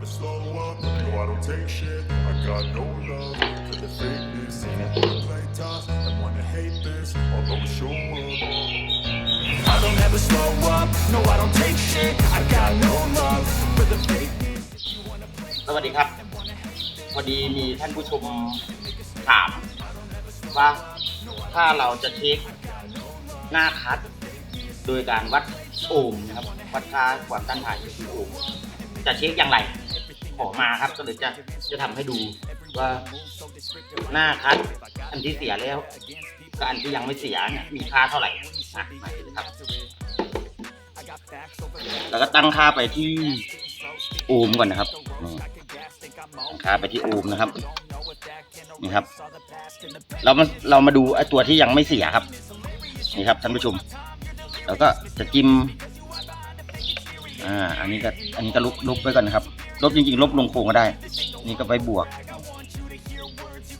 never slow up, no I don't take shit I got no love for the fakeness If you wanna play tough and wanna hate this I'll always show up I don't ever slow up, no I don't take shit I got no love for the fakeness สวัสดีครับ พอดีมีท่านผู้ชมถามว่าถ้าเราจะเช็คหน้าคัด โดยการวัดโอห์มนะครับวัดค่าความต้านทานคือโอห์มจะเช็คอย่างไร ขอมาครับก็เลยจะจะทำให้ดูว่าหน้าคัดอันที่เสียแล้วกับอันที่ยังไม่เสียเนี่ยมีค่าเท่าไหร่อะมาดูครับ แล้วก็ตั้งค่าไปที่โอห์มก่อนนะครับนี่ตั้งค่าไปที่โอห์มนะครับนี่ครับ เรามาเรามาดูไอตัวที่ยังไม่เสียครับนี่ครับท่านผู้ชม แล้วก็จะจิ้มอ่าอันนี้ก็อันนี้ก็ลบลบไว้ก่อนนะครับ ลบจริงๆ ลบลงโครงก็ได้ นี่ก็ไปบวก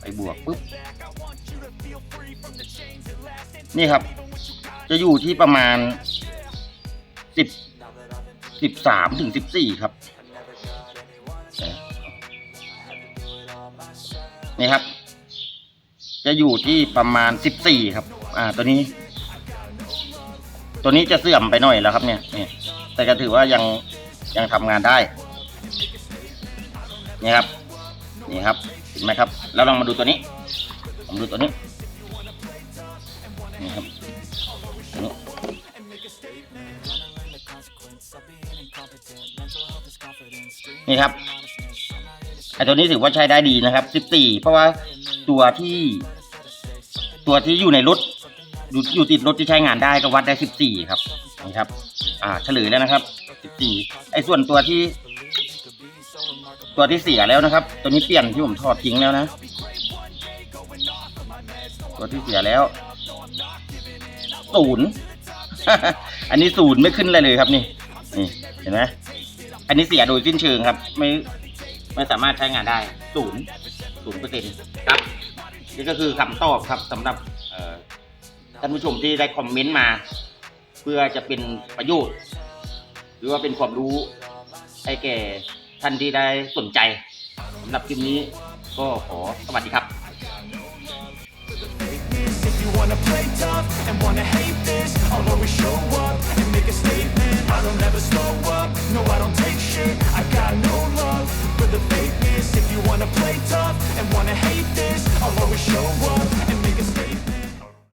ไปบวกปุ๊บ นี่ครับ จะอยู่ที่ประมาณสิบสิบสามถึงสิบสี่ครับ นี่ครับ จะอยู่ที่ประมาณสิบสี่ครับ อ่า ตัวนี้ ตัวนี้จะเสื่อมไปหน่อยแล้วครับเนี่ยเนี่ยแต่ก็ถือว่ายังยังทำงานได้ นี่ครับนี่ครับเห็นไหมครับ แล้วลองมาดูตัวนี้ ผมดูตัวนี้นี่ครับตัวนี้นี่ครับไอตัวนี้ถือว่าใช้ได้ดีนะครับ 14 เพราะว่าตัวที่ ตัวที่อยู่ในรถอยู่อยู่ติดรถที่ใช้งานได้ก็วัดได้ 14 ครับนี่ครับ อ่าเฉลยแล้วนะครับ 14 ไอส่วนตัวที่ ตัวที่เสียแล้วนะครับ ตัวนี้เปลี่ยนที่ผมถอดทิ้งแล้วนะ ตัวที่เสียแล้วศูนย์อันนี้ศูนย์ไม่ขึ้นเลยเลยครับนี่นี่เห็นไหมอันนี้เสียโดยสิ้นเชิงครับ ไม่ไม่สามารถใช้งานได้ศูนย์ศูนย์เปอร์เซ็นต์ครับนี่ก็คือคำตอบครับสำหรับท่านผู้ชมที่ได้คอมเมนต์มา เพื่อจะเป็นประโยชน์ หรือว่าเป็นความรู้ให้แก่ ท่านที่ได้สนใจสำหรับคลิปนี้ก็ขอสวัสดีครับ If you wanna play tough and wanna hate this I'll always show up and make a statement I don't ever slow up, no I don't take shit I got no love for the fakeness If you wanna play tough and wanna hate this I'll always show up